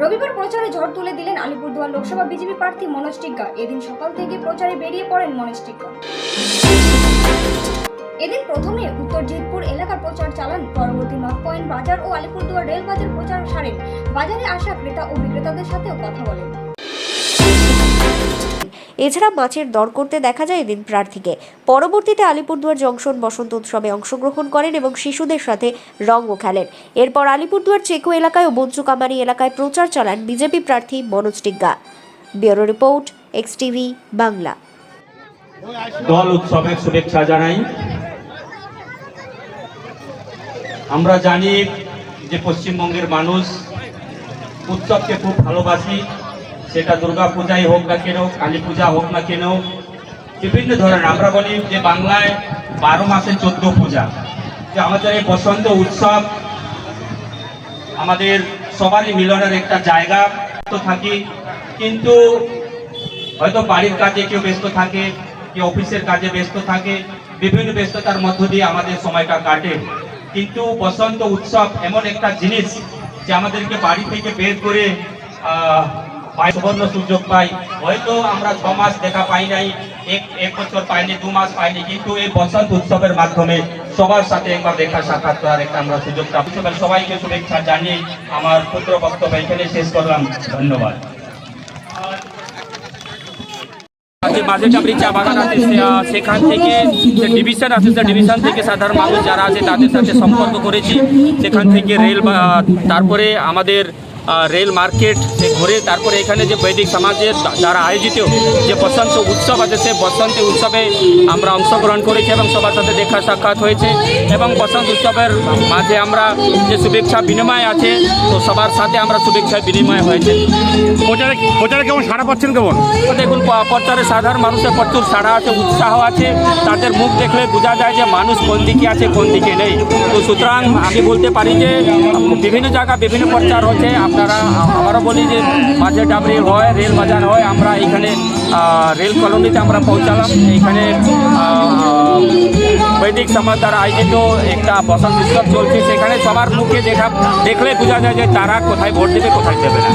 রবিবার প্রচারে ঝড় তুলে দিলেন আলিপুরদুয়ার লোকসভা বিজেপি প্রার্থী মনোজ টিগ্গা এদিন সকাল থেকে প্রচারে বেরিয়ে পড়েন মনোজ টিগ্গা এদিন প্রথমে উত্তর জিতপুর এলাকার প্রচার চালান পরবর্তী নর্থ পয়েন্ট বাজার ও আলিপুরদুয়ার রেল বাজার প্রচার সারেন। বাজারে আসা ক্রেতা ও বিক্রেতাদের সাথেও কথা বলেন। এছাড়া মাছের দর করতে দেখা যায় এদিন প্রার্থীকে। পরবর্তীতে আলিপুরদুয়ার জংশন বসন্ত উৎসবে অংশগ্রহণ করেন এবং শিশুদের সাথে রঙও খেলেন। এরপর আলিপুরদুয়ার চেকো এলাকায় ও বঞ্চুকামারি এলাকায় প্রচার চালান বিজেপি প্রার্থী Manoj Tigga. Bureau report X TV Bangla. দল উৎসবের শুভেচ্ছা জানাই। আমরা জানি যে পশ্চিমবঙ্গের মানুষ উৎসবকে খুব ভালোবাসি। সেটা দুর্গা পূজাই হোক না কেন কালী পূজা হোক না কেন বিভিন্ন ধরনের, আমরা বলি যে বাংলায় বারো মাসে চোদ্দ পূজা। যে আমাদের এই বসন্ত উৎসব, আমাদের সবারই মিলনের একটা জায়গা তো থাকি, কিন্তু হয়তো বাড়ির কাজে কেউ ব্যস্ত থাকে, কেউ অফিসের কাজে ব্যস্ত থাকে, বিভিন্ন ব্যস্ততার মধ্য দিয়ে আমাদের সময়টা কাটে। কিন্তু বসন্ত উৎসব এমন একটা জিনিস যে আমাদেরকে বাড়ি থেকে বের করে আহ, সুযোগ পাই। হয়তো আমরা ছ মাস দেখা পাই নাই এক এক বছর পাইনি দু মাস পাইনি কিন্তু এই বসন্ত উৎসবের মাধ্যমে সবার সাথে একবার দেখা সাক্ষাৎ করার একটা আমরা সুযোগ উৎসবের সবাইকে শুভেচ্ছা জানিয়ে আমার পুত্র বক্তব্য এখানে শেষ করলাম। ধন্যবাদ। চা বাগান আছে সেখান থেকে ডিভিশন আছে ডিভিশন থেকে সাধারণ মানুষ যারা আছে তাদের সাথে সম্পর্ক করেছি। সেখান থেকে রেল তারপরে আমাদের রেল মার্কেট ঘুরে তারপরে এখানে যে বৈদিক সমাজের দ্বা- দ্বারা আয়োজিত যে বসন্ত উৎসব আছে সে বসন্ত উৎসবে আমরা অংশগ্রহণ করেছি এবং সবার সাথে দেখা সাক্ষাৎ হয়েছে। এবং বসন্ত উৎসবের মাঝে আমরা যে শুভেচ্ছা বিনিময় আছে তো সবার সাথে আমরা শুভেচ্ছা বিনিময় হয়েছে। প্রচারে প্রচারে কেমন সাড়া পাচ্ছেন কেমন? দেখুন প্রচারে সাধারণ মানুষের প্রচুর সাড়া আছে উৎসাহ আছে। তাদের মুখ দেখলে বোঝা যায় যে মানুষ কোন দিকে আছে কোন দিকে নেই। তো সুতরাং আমি বলতে পারি যে বিভিন্ন জায়গা বিভিন্ন প্রচার হচ্ছে। আপনারা আমারও বলি যে মাঝে ডাবরি হয়, রেল বাজার হয়, আমরা এখানে রেল কলোনিতে আমরা পৌঁছালাম। এখানে বৈদিক সমাজ দ্বারা আয়োজিত একটা বসন্ত উৎসব চলছে। সেখানে সবার মুখে দেখা, দেখলে বোঝা যায় যে তারা কোথায় ভোট দেবে, কোথায় দেবে না।